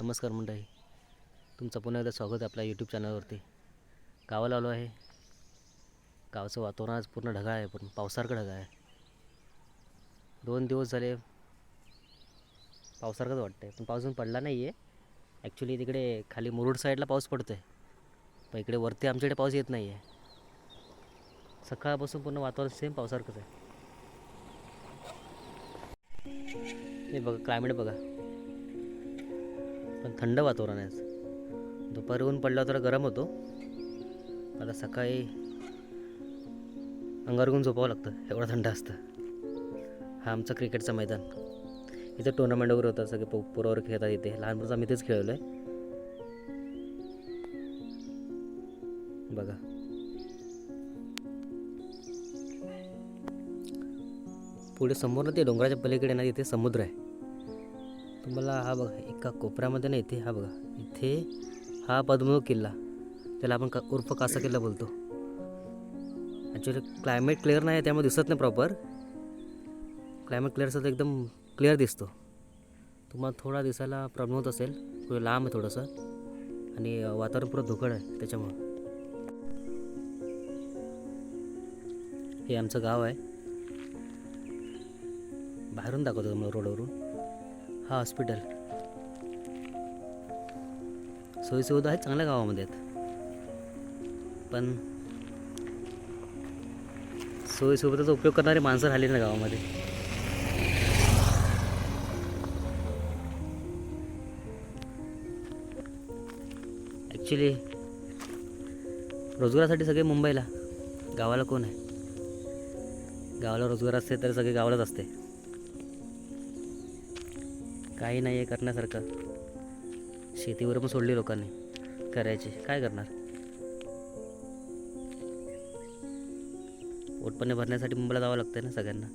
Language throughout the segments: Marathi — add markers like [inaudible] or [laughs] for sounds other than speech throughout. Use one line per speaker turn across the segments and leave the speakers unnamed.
नमस्कार मंडळी. तुमचं पुन्हा एकदा स्वागत आहे आपल्या यूट्यूब चॅनलवरती गावाला आलो आहे. गावाचं वातावरण आज पूर्ण ढगाळ आहे पण पावसारखं ढगाळ आहे. दोन दिवस झाले पावसारखंच वाटतं आहे पण पाऊस पडला नाही आहे ॲक्च्युली तिकडे खाली मुरुड साईडला पाऊस पडतो आहे पण इकडे वरती आमच्याकडे पाऊस येत नाही आहे सकाळपासून पूर्ण वातावरण सेम पावसारखंच आहे. हे बघा क्लायमेट बघा. पण थंड वातावरण आहे आज. दुपारी ऊन पडला तर गरम होतो. आता सकाळी अंगावर झोपावं लागतं एवढं थंड असतं. हा आमचं क्रिकेटचं मैदान. इथे टुर्नामेंट वगैरे होतात सगळे पो पोरं खेळतात इथे. लहानपणाचं आम्ही तेच खेळलो आहे बघा. पुढे समोर ना ते डोंगराच्या पलीकडे ना तिथे समुद्र आहे. तुम्हाला हा बघा एका कोपऱ्यामध्ये ना इथे हा बघा. इथे हा पद्मनाभ किल्ला. त्याला आपण का उर्फ कासा किल्ला बोलतो. ॲक्च्युली क्लायमेट क्लिअर नाही आहे त्यामुळे दिसत नाही प्रॉपर क्लायमेट क्लिअर असेल तर एकदम क्लिअर दिसतो. तुम्हाला थोडा दिसायला प्रॉब्लेम होत असेल थोडं लांब आहे थोडंसं. आणि वातावरण पुरं धुकड आहे त्याच्यामुळं. हे आमचं गाव आहे. बाहेरून दाखवतो तुम्हाला रोडवरून. हा हॉस्पिटल. सोयीसुविधा आहेत चांगल्या गावामध्ये आहेत. पण सोयीसुविधाचा उपयोग करणारी माणसं राहिली ना गावामध्ये. ॲक्च्युली रोजगारासाठी सगळे मुंबईला. गावाला कोण आहे? गावाला रोजगार असते तर सगळे गावालाच असते. काही नाही आहे करण्यासारखं. शेतीवर पण सोडली लोकांनी. करायची. काय करणार? पोटपणे भरण्यासाठी मुंबईला जावं लागतं ना सगळ्यांना.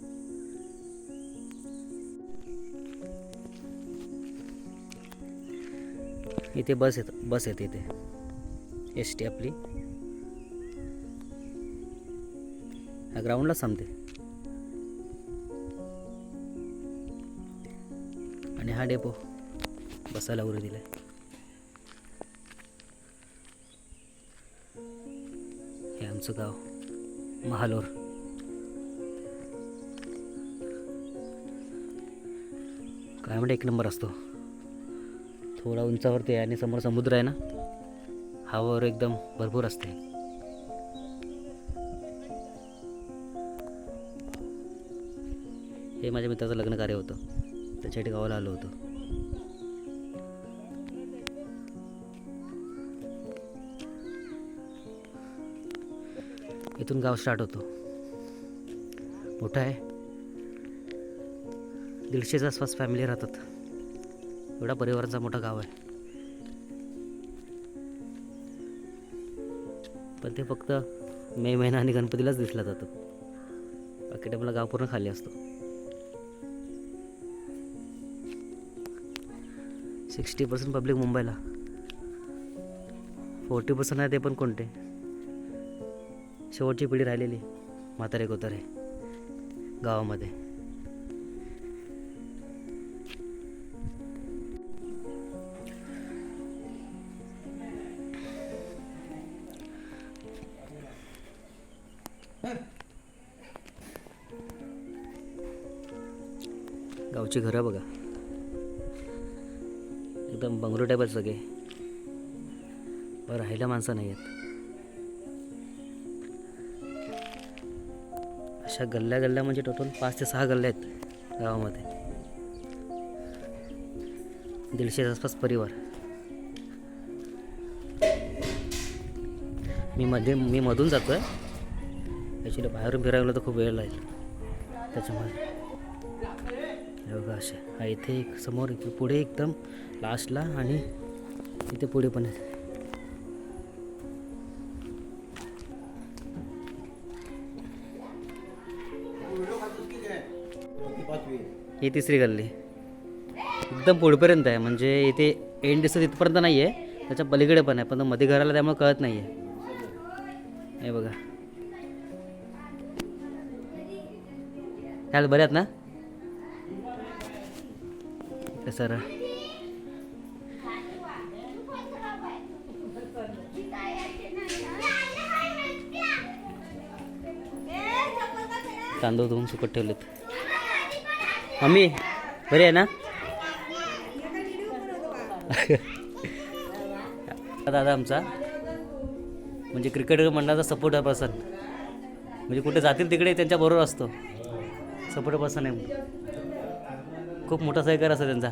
इथे बस येत बस येते इथे. एस टी आपली. ह्या ग्राउंडलाच थांबते. हा डेपो. बसायला उरू दिलाय. हे आमचं गाव महालोर. काय म्हणते एक नंबर असतो. थोडा उंचावरती आहे आणि समोर समुद्र आहे ना? हवावर एकदम भरपूर असते. हे माझ्या मित्राचं लग्न कार्य होतं. त्याच्यासाठी गावाला आलो होतो. इथून गाव स्टार्ट होतो. मोठं आहे. दीडशेच्या आसपास फॅमिली राहतात. एवढा परिवाराचा मोठा गाव आहे. पण ते फक्त मे महिना आणि गणपतीलाच दिसला जातं. बाकी टायमाला गाव पूर्ण खाली असतो. सिक्स्टी पर्सेंट पब्लिक मुंबईला. फोर्टी पर्सेंट आहे ते पण कोणते? शेवटची पिढी राहिलेली म्हातारे कोतारे गावामध्ये. गावची घरं बघा. बंगलो टाईप सगळे. पण राहायला माणसं नाही आहेत अशा गल्ल्या गल्ल्या म्हणजे टोटल पाच ते सहा गल्ल्या आहेत गावामध्ये. दीडशे आसपास परिवार. मी मध्ये मी मधून जातो आहे ॲक्च्युली बाहेरून फिरायला तर खूप वेळ लागेल. त्याच्यामुळे. बघा असे हा इथे एक समोर पुढे एकदम लास्टला आणि इथे पुढे पण आहे. ही तिसरी गल्ली. एकदम पुढपर्यंत आहे म्हणजे इथे एंड दिसत इथपर्यंत नाही आहे त्याच्या पलीकडे पण आहे पण मध्ये घराला त्यामुळे कळत नाही आहे हे बघा. काय बऱ्यात आहेत वाटतं सर. तांदूळ धुवून सुकट ठेवलेत. मम्मी बरे आहे ना? [laughs] दादा आमचा. म्हणजे क्रिकेट मंडळाचा सपोर्टर पर्सन म्हणजे कुठे जातील तिकडे त्यांच्याबरोबर असतो. सपोर्टर पर्सन आहे. खूप मोठा सहकार असा त्यांचा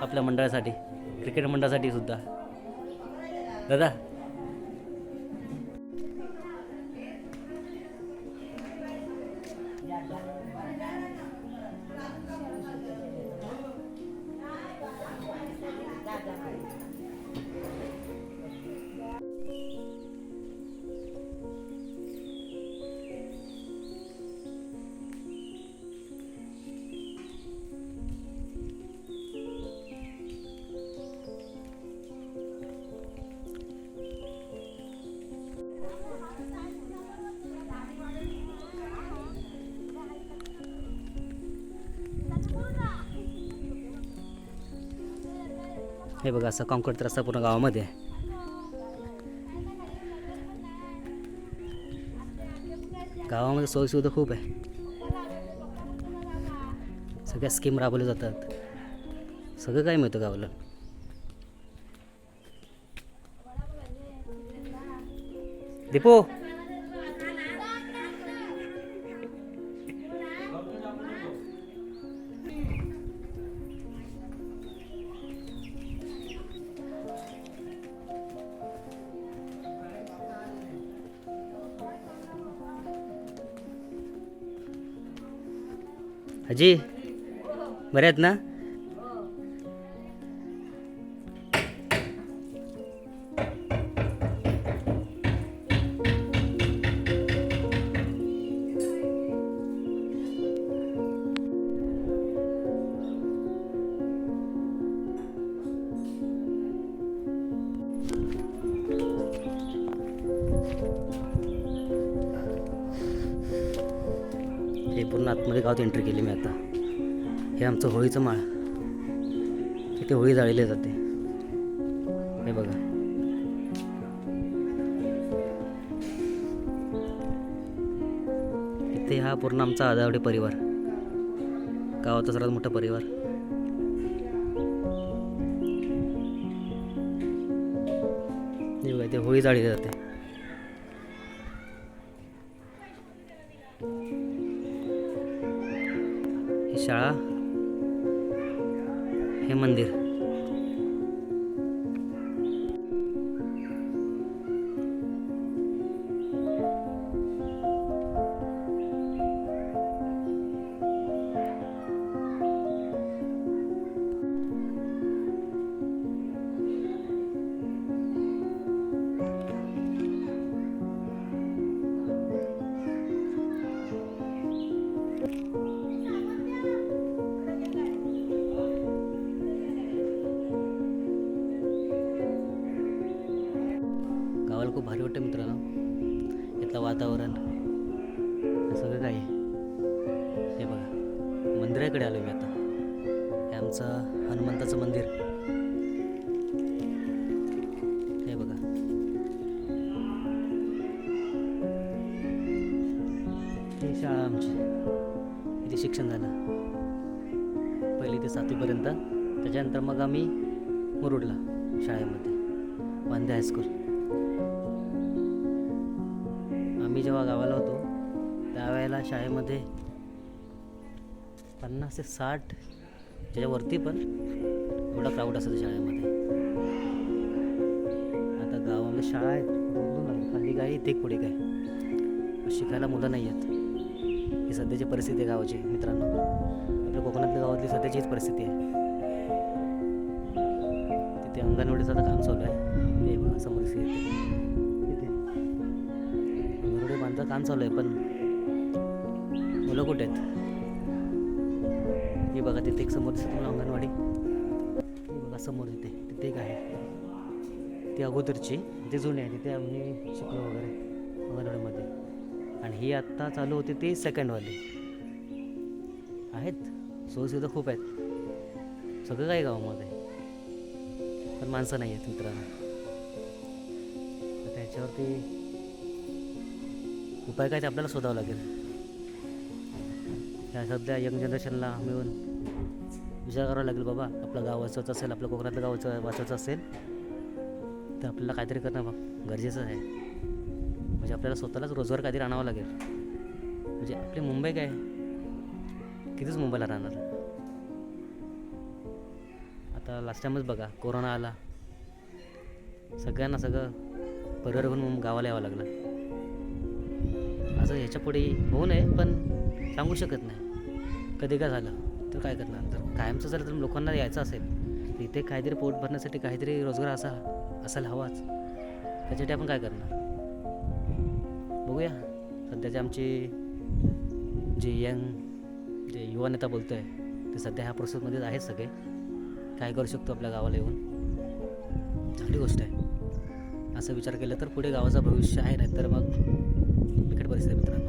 आपल्या मंडळासाठी क्रिकेट मंडळासाठी सुद्धा. दादा हे बघा असा कॉन्क्रीट रस्ता पूर्ण गावामध्ये. आहे गावामध्ये सोयीसुविधा खूप आहे. सगळ्या स्कीम राबवल्या जातात. सगळं काय मिळतं गावाला. दीपू! अजी? बरे आहेत ना? पूर्ण आतमध्ये गावात एंट्री केली मी आता. हे आमचं होळीचं माळ. इथे होळी जाळली जाते. हे बघा. इथे हा पूर्ण आमचा आदावडे परिवार. गावाचा सर्वात मोठा परिवार. हे बघा होळी जाळली जाते. हे मंदिर. मंदिराकडे आलो मी आता. हे आमचं हनुमंताचं मंदिर. हे बघा. ही शाळा आमची. इथे शिक्षण झालं. पहिली ते सातवीपर्यंत. त्याच्यानंतर मग आम्ही मुरुडला शाळेमध्ये वांदे हायस्कूल आम्ही जेव्हा गावाला होतो त्यावेळेला शाळेमध्ये पन्नास ते साठ त्याच्यावरती पण एवढा क्राऊड असतो शाळेमध्ये. आता गावामध्ये शाळा आहेत. खाली काय ते पुढे काय. शिकायला मुलं नाही आहेत. ही सध्याची परिस्थिती आहे गावाची मित्रांनो. आपल्या कोकणातल्या गावातली सध्याची हीच परिस्थिती आहे. तिथे अंगणवाडीचं आता काम चालू आहे. बघा समोर इथे. तिथे अंगणवाडी बांधचं काम चालू आहे पण मुलं कुठे आहेत? हे बघा तिथे एक समोर दिसत तुम्हाला अंगणवाडी. हे बघा समोर तिथे तिथे एक आहे. ती अगोदरची ती जुनी आहे तिथे आम्ही शिकलो वगैरे अंगणवाडीमध्ये. आणि ही आत्ता चालू होती ती सेकंडवाली आहेत. सोयीसुविधा खूप आहेत. सगळं काय गावामध्ये. पण माणसं नाही आहेत मित्रांनो. त्याच्यावरती उपाय काय ते आपल्याला शोधावं लागेल. ह्या सध्या यंग जनरेशनला मिळून विचार करावा लागेल बाबा. आपलं गाव वाचवायचं असेल आपलं कोकणातलं गाव वाचवा- वाचवायचं असेल तर आपल्याला काहीतरी करणं गरजेचं आहे. म्हणजे आपल्याला स्वतःलाच रोजगार काहीतरी आणावा लागेल. म्हणजे आपली मुंबई काय? कितीच मुंबईला राहणार? आता लास्ट टाईमच बघा कोरोना आला. सगळ्यांना सगळं परिवार घेऊन गावाला यावं लागलं. असं ह्याच्या पुढे होऊ नये पण सांगू शकत नाही. कधी काय झालं तर काय करणार? कायमचं जर तर लोकांना यायचं असेल तर इथे काहीतरी पोट भरण्यासाठी काहीतरी रोजगार असा असायला हवाच. त्याच्यासाठी आपण काय करणार? बघूया. सध्याचे आमची जे यंग जे युवा नेता बोलतो आहे ते सध्या ह्या प्रोसेसमध्येच आहेत सगळे. काय करू शकतो आपल्या गावाला येऊन? चांगली गोष्ट आहे. असं विचार केला तर पुढे गावाचं भविष्य आहे नाही तर मग बिकट परिस्थिती मित्रांनो.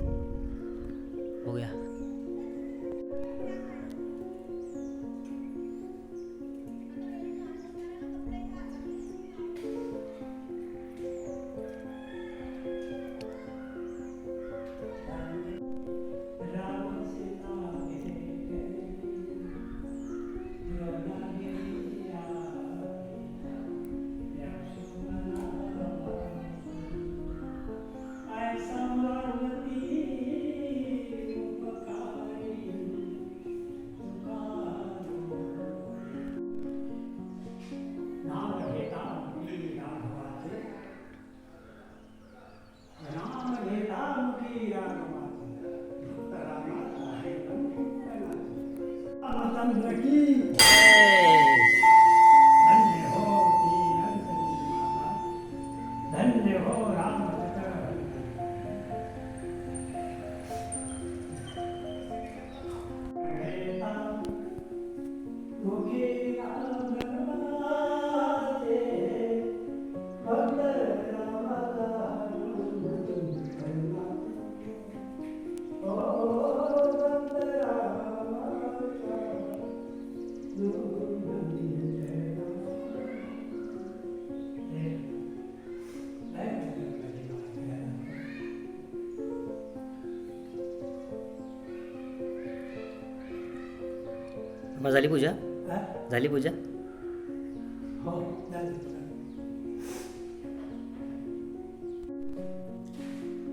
झाली पूजा? झाली पूजा?
हो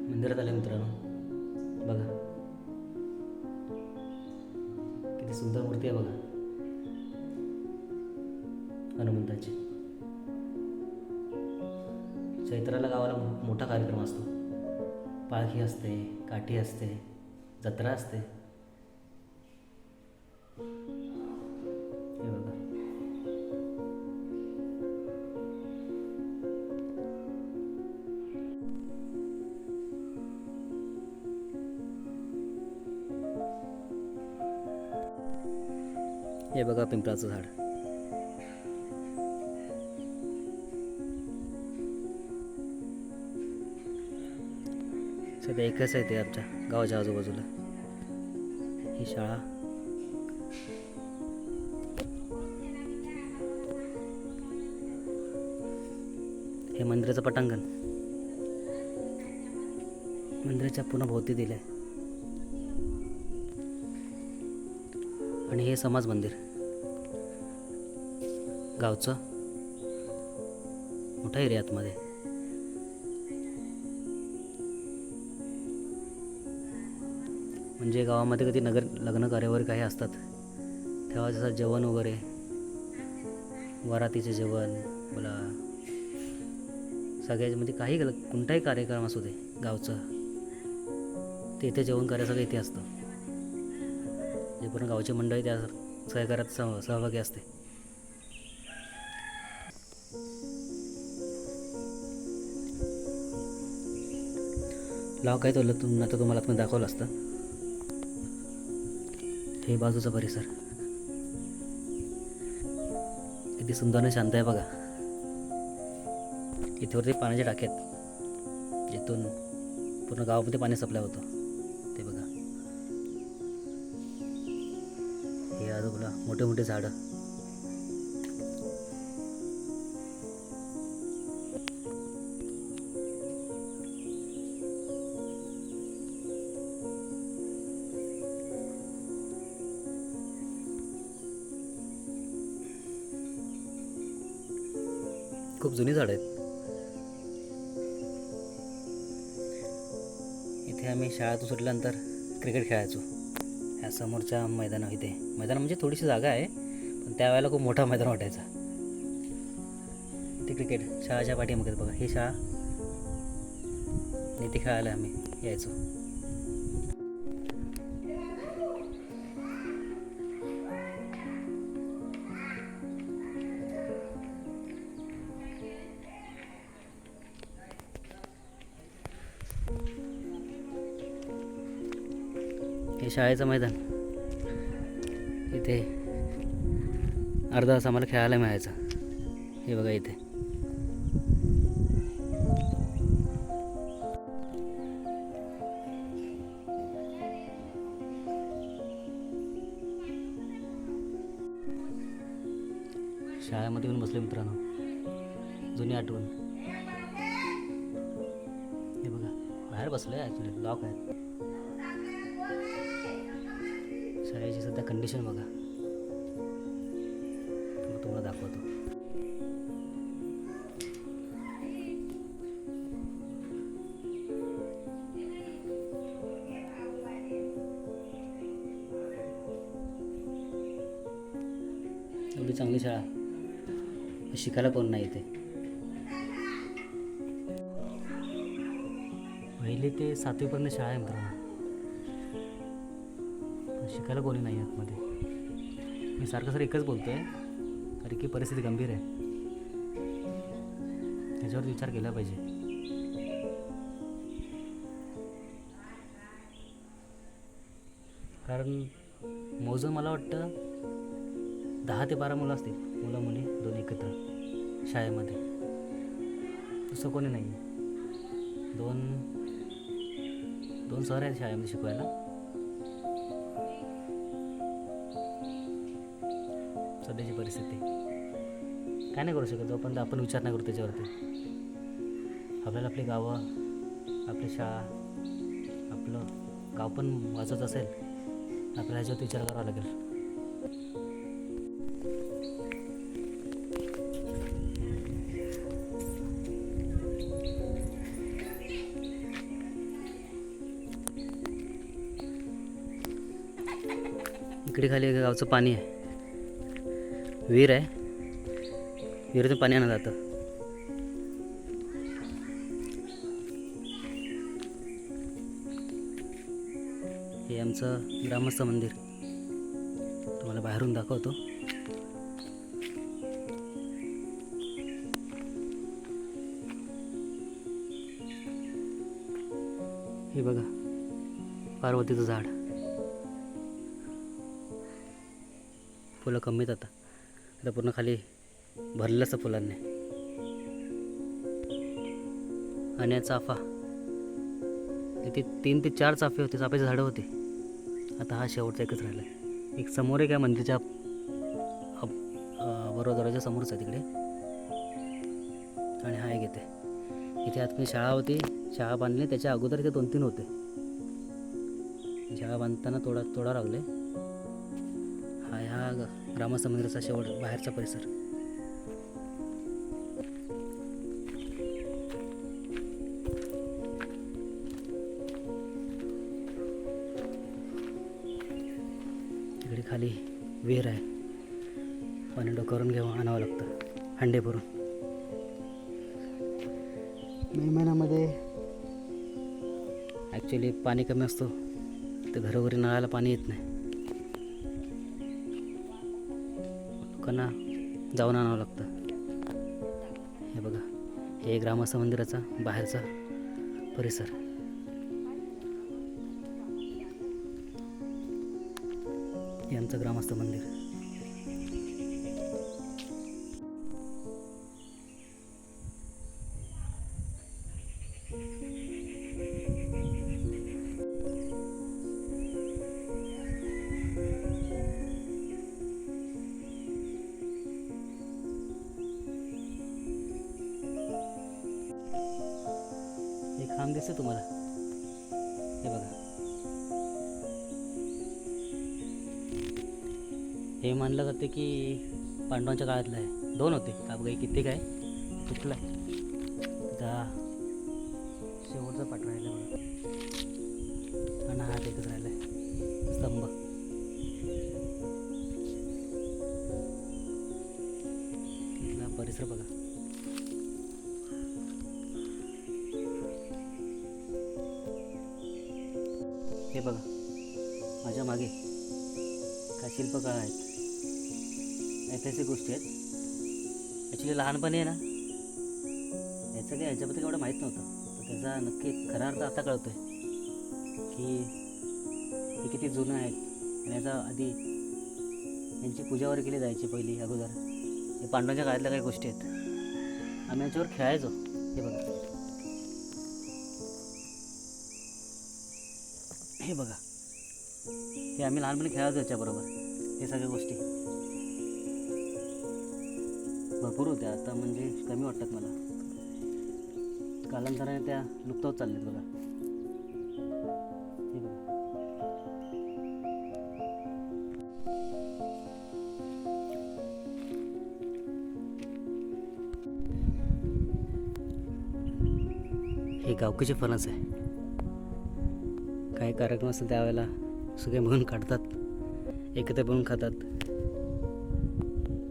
मंदिरात आले मित्रांनो. बघा. किती सुंदर मूर्ती आहे बघा. हनुमंताची. चैत्राला गावाला मोठा कार्यक्रम असतो. पालखी असते काठी असते जत्रा असते. बघा पिंपळाचं झाड. सध्या एकच आहे ते आमच्या गावाच्या आजूबाजूला. ही शाळा. हे मंदिराचं पटांगण. मंदिराच्या पुन्हा भोवती दिलं आहे आणि हे समाज मंदिर. गावचं? मोठा एरिया आतमध्ये. म्हणजे गावामध्ये कधी नगर लग्न कार्य वगैरे काही असतात? तेव्हा जसं जेवण वगैरे वरातीचे जेवण बोला. सगळ्यामध्ये म्हणजे काही कोणताही कार्यक्रम असू दे गावचं. ते इथे जेवण करायचं सगळं इथे असतं. जे पण गावची मंडळी त्या सहकार्यात सह सहभागी असते. लाव काय तो? तुम तर तुम्हाला पण दाखवलं असतं. हे बाजूचा परिसर. किती सुंदर आणि शांत आहे बघा. इथे वरती पाण्याचे टाके आहेत. जिथून पूर्ण गावामध्ये पाणी सप्लाय होतं. ते बघा. हे आजूबाजूला मोठे मोठे झाडं. खूप जुनी झाडं आहेत. इथे आम्ही शाळेतून सुटल्यानंतर क्रिकेट खेळायचो. ह्या समोरच्या मैदान इथे. मैदान म्हणजे थोडीशी जागा आहे पण त्यावेळेला खूप मोठा मैदान वाटायचा. ते क्रिकेट शाळाच्या पाठीमागे बघा ही शाळा. इथे खेळायला आम्ही यायचो. हे शाळेचं मैदान. इथे अर्धा तास आम्हाला खेळायला मिळायचं. हे बघा इथे. एवढी चांगली शाळा. शिकायला कोण नाही इथे. पहिली ते सातवीपर्यंत शाळा आहे मित्रांनो. शिकायला कोणी नाही आतमध्ये. मी सारखं सर एकच बोलतो आहे कारण की परिस्थिती गंभीर आहे. त्याच्यावर विचार केला पाहिजे. कारण मोजून मला वाटतं दहा ते बारा मुलं असतील. मुलं मुली दोन एकत्र शाळेमध्ये. तसं कोणी नाही. दोन दोन सर आहेत शाळेमध्ये शिकवायला. सध्याची परिस्थिती. काय नाही करू शकत जोपर्यंत आपण विचार नाही करू त्याच्यावरती. आपल्याला आपली गावं आपली शाळा आपलं गाव पण वाचत असेल आपल्याला ह्याच्यावरती विचार करावा लागेल. इकडे खाली एका गावचं पाणी आहे. विहीर आहे. विहिरीतून पाणी आणलं जातं. हे आमचं ग्रामस्थ मंदिर. तुम्हाला बाहेरून दाखवतो. हे बघा पार्वतीचं झाड. फुलं कमी आहेत आता. आता पूर्ण खाली भरलेलं फुलांनी. आणि हा चाफा. इथे तीन ते चार चाफे होते चाफ्याची झाडं होती. आता हा शेवटचा एकच राहिला एक समोर एक आहे मंदिरच्या अप- बरोबर समोरच आहे तिकडे. आणि हा एक इथे इथे आतमध्ये शाळा होती शाळा बांधली त्याच्या अगोदर इथे दोन तीन होते. शाळा बांधताना तोडा तोडा लागले. ग्रामस्थ मंदिराचा शेवट बाहेरचा परिसर. इकडे खाली विहीर आहे. पाणी डोकावरून घेऊन आणावं लागतं. हंडे भरून. मे महिन्यामध्ये ॲक्च्युली पाणी कमी असतो. तर घरोघरी नळाला पाणी येत नाही. लोकांना जाऊन आणावं लागतं. हे बघा हे ग्रामस्थ मंदिराचा बाहेरचा परिसर. हे आमचं ग्रामस्थ मंदिर. मानलं जाते की पांडवांच्या काळातलं आहे. दोन होते. का बघा कित्येक आहे. तुटला दहा शेवटचा पाठ राहिला बघा. आणि हा एकच राहिला आहे स्तंभ. इथला परिसर बघा. हे बघा. माझ्या मागे काय शिल्पकला आहेत. ऐतिहासिक गोष्टी आहेत. ॲक्च्युली लहानपणी आहे ना याचं काही याच्याबद्दल एवढं माहीत नव्हतं. तर त्याचा नक्की खरा अर्थ आता कळतो आहे की हे किती जुनं आहेत आणि याचा आधी यांची पूजा वगैरे केली जायची पहिली अगोदर. हे पांडवांच्या काळातल्या काही गोष्टी आहेत. आम्ही याच्यावर खेळायचो. हे बघा. हे बघा. हे आम्ही लहानपणी खेळायचो याच्याबरोबर. हे सगळ्या गोष्टी. भरपूर होत्या. आता म्हणजे कमी वाटतात मला. कालांतराने त्या लुप्त होत चालल्यात बघा. हे बघा. हे गावकीचे फणस आहे. काही कार्यक्रम असेल त्यावेळेला सगळे म्हणून काढतात. एकत्र बनवून खातात.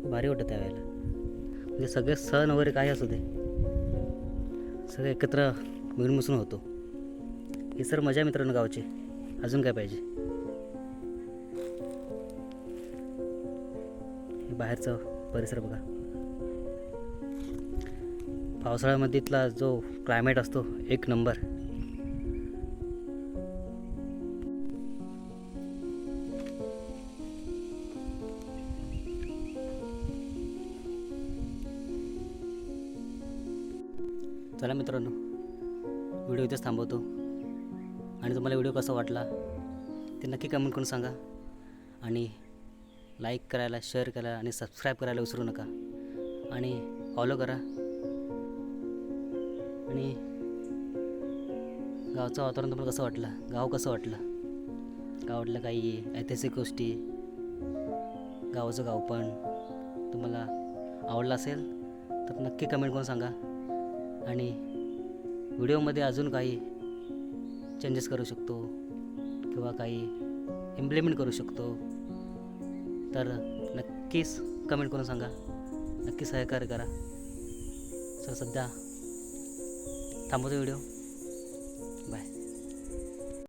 भारी वाटतं त्यावेळेला. म्हणजे सगळे सण वगैरे काही असू दे. सगळे एकत्र मिळून मिसळून होतो. ही सर मजा मित्रांनो गावची. अजून काय पाहिजे? हे बाहेरचा परिसर बघा. पावसाळ्यामध्ये इथला जो क्लायमेट असतो एक नंबर. चला मित्रांनो व्हिडिओ इथेच थांबवतो. आणि तुम्हाला व्हिडिओ कसा वाटला ते नक्की कमेंट करून सांगा. आणि लाईक करायला शेअर करायला आणि सबस्क्राईब करायला विसरू नका. आणि फॉलो करा. आणि गावचं वातावरण तुम्हाला कसं वाटलं गाव कसं वाटलं? गावातलं काही ऐतिहासिक गोष्टी गावाचं गावपण तुम्हाला आवडलं असेल तर नक्की कमेंट करून सांगा. आणि व्हिडिओमध्ये अजून काही चेंजेस करू शकतो किंवा काही इम्प्लिमेंट करू शकतो तर नक्कीच कमेंट करून सांगा. नक्की सहकार्य करा. सर सध्या थांबवतो व्हिडिओ.